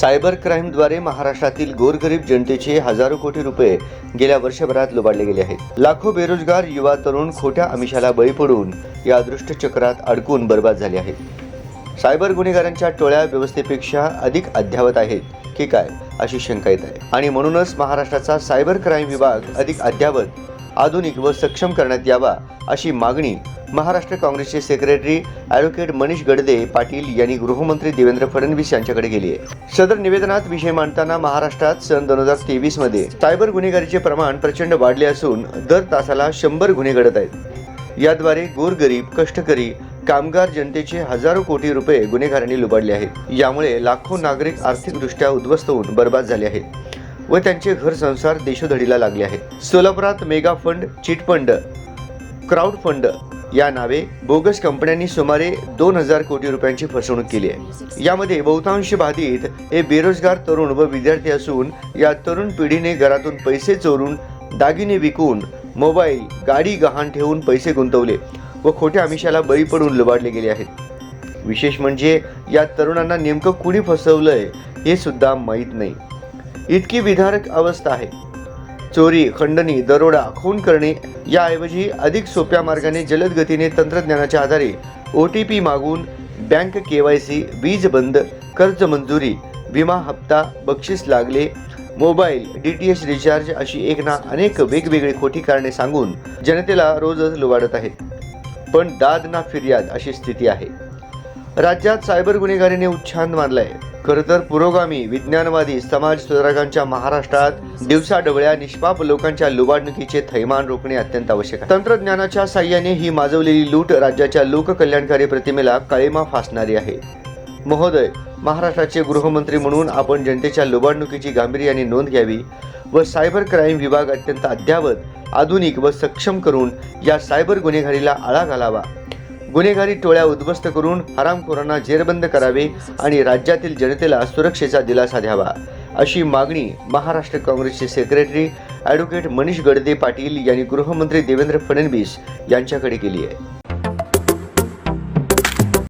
Cyber क्राईमद्वारे महाराष्ट्रातील गोरगरीब जनतेचे हजारो कोटी रुपये गेल्या वर्षभरात लुबाडले गेले आहेत. लाखो बेरोजगार युवा तरुण खोट्या आमिषाला बळी पडून या दृष्टचक्रात अडकून बर्बाद झाले आहेत. सायबर गुन्हेगारांच्या टोळ्या व्यवस्थेपेक्षा अधिक अद्यावत आहेत की काय अशी शंका येत आहे. आणि म्हणूनच महाराष्ट्राचा सायबर क्राईम विभाग अधिक अद्यावत आधुनिक व सक्षम करण्यात यावा अशी मागणी महाराष्ट्र काँग्रेसचे सेक्रेटरी ॲडव्होकेट मनीष गडदे पाटील यांनी गृहमंत्री देवेंद्र फडणवीस यांच्याकडे केली आहे. सदर निवेदनात विषय मांडताना महाराष्ट्रात सन दोन हजार तेवीसमध्ये सायबर गुन्हेगारीचे प्रमाण प्रचंड वाढले असून दर तासाला शंभर गुन्हे घडत आहेत. याद्वारे गोरगरीब कष्टकरी कामगार जनतेचे हजारो कोटी रुपये गुन्हेगारांनी लुबाडले आहेत. यामुळे लाखो नागरिक आर्थिकदृष्ट्या उद्ध्वस्त होऊन बर्बाद झाले आहेत. व त्यांचे घर संसार देशोधडीला लागले आहेत. सोलापुरात mega fund chit fund crowd fund या नावे बोगस कंपन्यांनी सुमारे दोन हजार कोटी रुपयांची फसवणूक केली आहे. यामध्ये बहुतांश बाधित हे बेरोजगार तरुण व विद्यार्थी असून या तरुण पिढीने घरातून पैसे चोरून दागिने विकून मोबाईल गाडी गहाण ठेवून पैसे गुंतवले व खोट्या आमिषाला बळी पडून लुबाडले गेले आहेत. विशेष म्हणजे या तरुणांना नेमकं कुणी फसवलंय हे सुद्धा माहीत नाही. इतकी विधारक अवस्था आहे. चोरी खंडणी दरोडा खून करणे याऐवजी अधिक सोप्या मार्गाने जलद गतीने तंत्रज्ञानाच्या आधारे ओ टी पी मागून बँक के वाय सी वीज बंद कर्ज मंजुरी विमा हप्ता बक्षीस लागले mobile D T H recharge अशी एक ना अनेक वेगवेगळी खोटी कारणे सांगून जनतेला रोजच लुबाडत आहेत. पण दाद ना फिर्याद अशी स्थिती आहे. राज्यात सायबर गुन्हेगारीने उच्छान मानला आहे खरं तर पुरोगामी विज्ञानवादी समाज सुधारकांच्या महाराष्ट्रात दिवसाढवळ्या निष्पाप लोकांच्या लुबाडणुकीचे थैमान रोखणे अत्यंत आवश्यक आहे. तंत्रज्ञानाच्या साह्याने ही माजवलेली लूट राज्याच्या लोककल्याणकारी प्रतिमेला काळीमा फासणारी आहे. महोदय महाराष्ट्राचे गृहमंत्री म्हणून आपण जनतेच्या लुबाडणुकीची गांभीर्याने नोंद घ्यावी व सायबर क्राईम विभाग अत्यंत अद्यावत आधुनिक व सक्षम करून या सायबर गुन्हेगारीला आळा घालावा. गुन्हेगारी टोळ्या उद्ध्वस्त करून हरामखोरांना जेरबंद करावे आणि राज्यातील जनतेला सुरक्षेचा दिलासा द्यावा. अशी मागणी महाराष्ट्र काँग्रेसचे सेक्रेटरी ॲडव्होकेट मनीष गडदे पाटील यांनी गृहमंत्री देवेंद्र फडणवीस यांच्याकडे केली आहे.